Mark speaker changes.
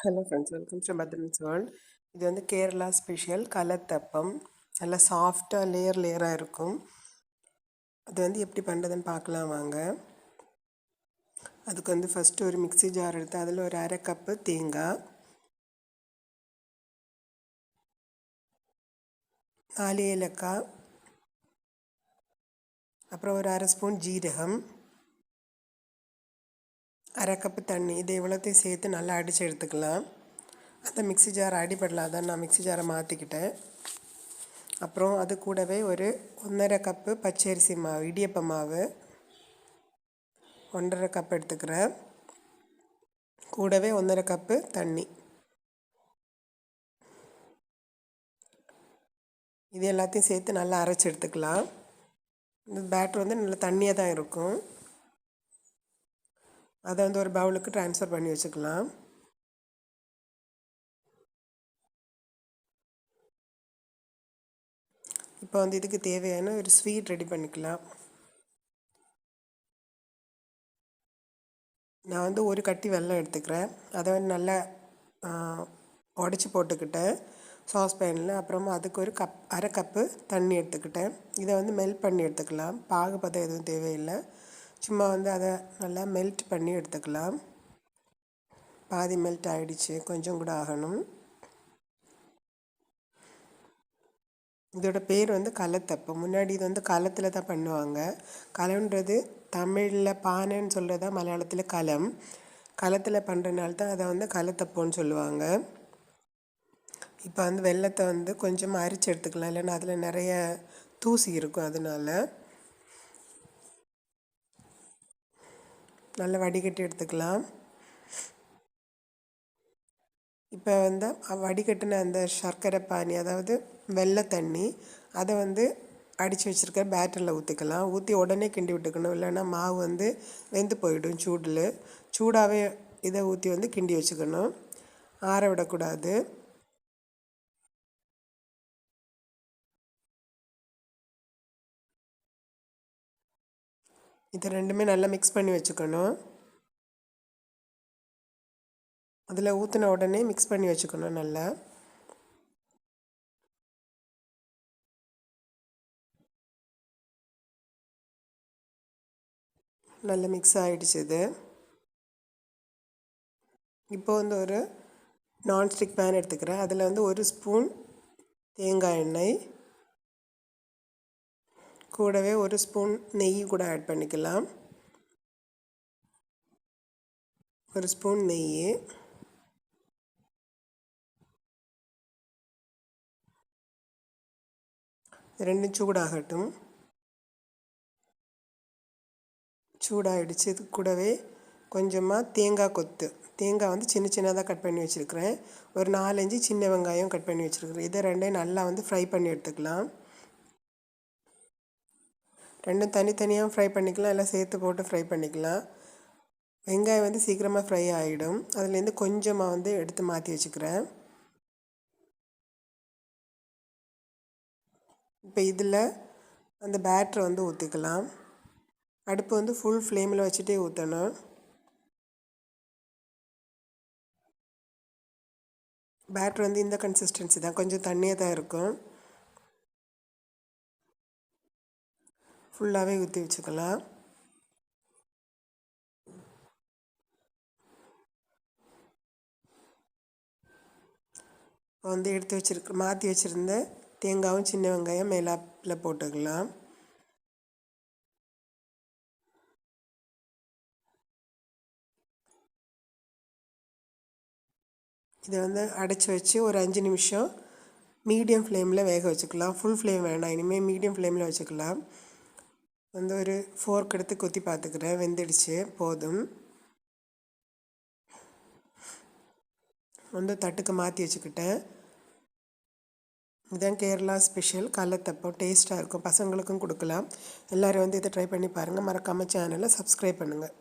Speaker 1: Hello friends welcome to Bhadrans world இது வந்து Kerala special கலத்தப்பம் நல்லா சாஃப்டாக லேயர் லேயராக இருக்கும். அது வந்து எப்படி பண்ணுறதுன்னு பார்க்கலாம் வாங்க. அதுக்கு வந்து ஃபஸ்ட்டு ஒரு மிக்சி ஜார் எடுத்து அதில் ஒரு அரை கப்பு தேங்காய். நாலு ஏலக்காய். அப்புறம் ஒரு அரை ஸ்பூன் ஜீரகம். அரை கப்பு தண்ணி இது இவ்வளோத்தையும் சேர்த்து நல்லா அடித்து எடுத்துக்கலாம். அந்த மிக்சி ஜார் அடிபடலாதான் நான் மிக்சி ஜாரை மாற்றிக்கிட்டேன் அப்புறம் அது கூடவே ஒரு ஒன்றரை கப்பு பச்சரிசி மாவு இடியப்ப மாவு ஒன்றரை கப் எடுத்துக்கிறேன். கூடவே ஒன்றரை கப்பு தண்ணி. இது எல்லாத்தையும் சேர்த்து நல்லா அரைச்சி எடுத்துக்கலாம். இந்த பேட்ரு வந்து நல்லா தண்ணியாக தான் இருக்கும். அதை வந்து ஒரு பவுலுக்கு ட்ரான்ஸ்ஃபர் பண்ணி வச்சுக்கலாம். இப்போ வந்து இதுக்கு தேவையான ஒரு ஸ்வீட் ரெடி பண்ணிக்கலாம். நான் வந்து ஒரு கட்டி வெல்லம் எடுத்துக்கிறேன். அதை வந்து நல்லா உடச்சி போட்டுக்கிட்டேன். சாஸ்பேனில் அப்புறமா அதுக்கு ஒரு கப் அரை கப்பு தண்ணி எடுத்துக்கிட்டேன். இதை வந்து மெல்ட் பண்ணி எடுத்துக்கலாம். பாகுபதம் எதுவும் தேவையில்லை. சும்மா வந்து அதை நல்லா மெல்ட் பண்ணி எடுத்துக்கலாம். பாதி மெல்ட் ஆகிடுச்சு கொஞ்சம் கூட ஆகணும். இதோட பேர் வந்து கலத்தப்பு முன்னாடி இது வந்து களத்தில் தான் பண்ணுவாங்க. களம்ன்றது தமிழில் பானைன்னு சொல்கிறது தான் மலையாளத்தில் களம் களத்தில் பண்ணுறனால தான் அதை வந்து களத்தப்போன்னு சொல்லுவாங்க. இப்போ வந்து வெள்ளத்தை வந்து கொஞ்சமாக அரிச்சு எடுத்துக்கலாம். இல்லைன்னா அதில் நிறைய தூசி இருக்கும் அதனால. நல்லா வடிகட்டி எடுத்துக்கலாம். இப்போ வந்து வடிகட்டின அந்த சர்க்கரை பானி அதாவது வெள்ளை தண்ணி அதை வந்து அடித்து வச்சுருக்க பேட்டரில் ஊற்றிக்கலாம் ஊற்றி உடனே கிண்டி விட்டுக்கணும். இல்லைன்னா மாவு வந்து வெந்து போயிடும் சூடில். சூடாகவே இதை ஊற்றி வந்து கிண்டி வச்சுக்கணும். ஆற விடக்கூடாது. இது ரெண்டுமே நல்லா மிக்ஸ் பண்ணி வச்சுக்கணும். அதில் ஊற்றின உடனே மிக்ஸ் பண்ணி வச்சுக்கணும் நல்லா. நல்லா மிக்ஸ் ஆகிடுச்சு இது. இப்போ வந்து ஒரு நான்ஸ்டிக் பேன் எடுத்துக்கிறேன். அதில் வந்து ஒரு ஸ்பூன் தேங்காய் எண்ணெய் கூடவே ஒரு ஸ்பூன் நெய் கூட ஆட் பண்ணிக்கலாம். ஒரு ஸ்பூன் நெய். ரெண்டும் சூடாகட்டும். சூடாகிடுச்சு இது கூடவே கொஞ்சமாக தேங்காய் கொத்து. தேங்காய் வந்து சின்ன சின்னதாக கட் பண்ணி வச்சுருக்கிறேன். ஒரு நாலஞ்சு சின்ன வெங்காயம் கட் பண்ணி வச்சுருக்கிறேன். இதை ரெண்டையும் நல்லா வந்து ஃப்ரை பண்ணி எடுத்துக்கலாம். ரெண்டும் தனித்தனியாக ஃப்ரை பண்ணிக்கலாம். இல்லை சேர்த்து போட்டு ஃப்ரை பண்ணிக்கலாம். வெங்காயம் வந்து சீக்கிரமாக ஃப்ரை ஆகிடும் அதுலேருந்து கொஞ்சமாக வந்து எடுத்து மாற்றி வச்சுக்கிறேன். இப்போ இதில் அந்த பேட்ரை வந்து ஊற்றிக்கலாம் அடுப்பு வந்து ஃபுல் ஃப்ளேமில் வச்சுட்டே ஊற்றணும் பேட்ரு வந்து இந்த கன்சிஸ்டன்சி தான். கொஞ்சம் தண்ணியாக தான் இருக்கும். ஃபுல்லாகவே ஊற்றி வச்சுக்கலாம். வந்து எடுத்து வச்சுருக்க மாற்றி வச்சுருந்த தேங்காயும் சின்ன வெங்காயம் மேலாப்பில் போட்டுக்கலாம். இதை வந்து அடைச்சி வச்சு ஒரு அஞ்சு நிமிஷம் மீடியம் ஃப்ளேமில் வேக வச்சுக்கலாம். ஃபுல் ஃப்ளேம் வேண்டாம் இனிமேல் மீடியம் ஃப்ளேமில் வச்சுக்கலாம். வந்து ஒரு ஃபோர்க் எடுத்து குத்தி பார்த்துக்கிறேன். வெந்துடுச்சு. போதும். வந்து தட்டுக்கு மாற்றி வச்சுக்கிட்டேன். இதுதான் கேரளா ஸ்பெஷல் கடலத்தப்பம் டேஸ்ட்டாக இருக்கும். பசங்களுக்கும் கொடுக்கலாம். எல்லோரும் வந்து இதை ட்ரை பண்ணி பாருங்கள் மறக்காமல் சேனலை சப்ஸ்கிரைப் பண்ணுங்கள்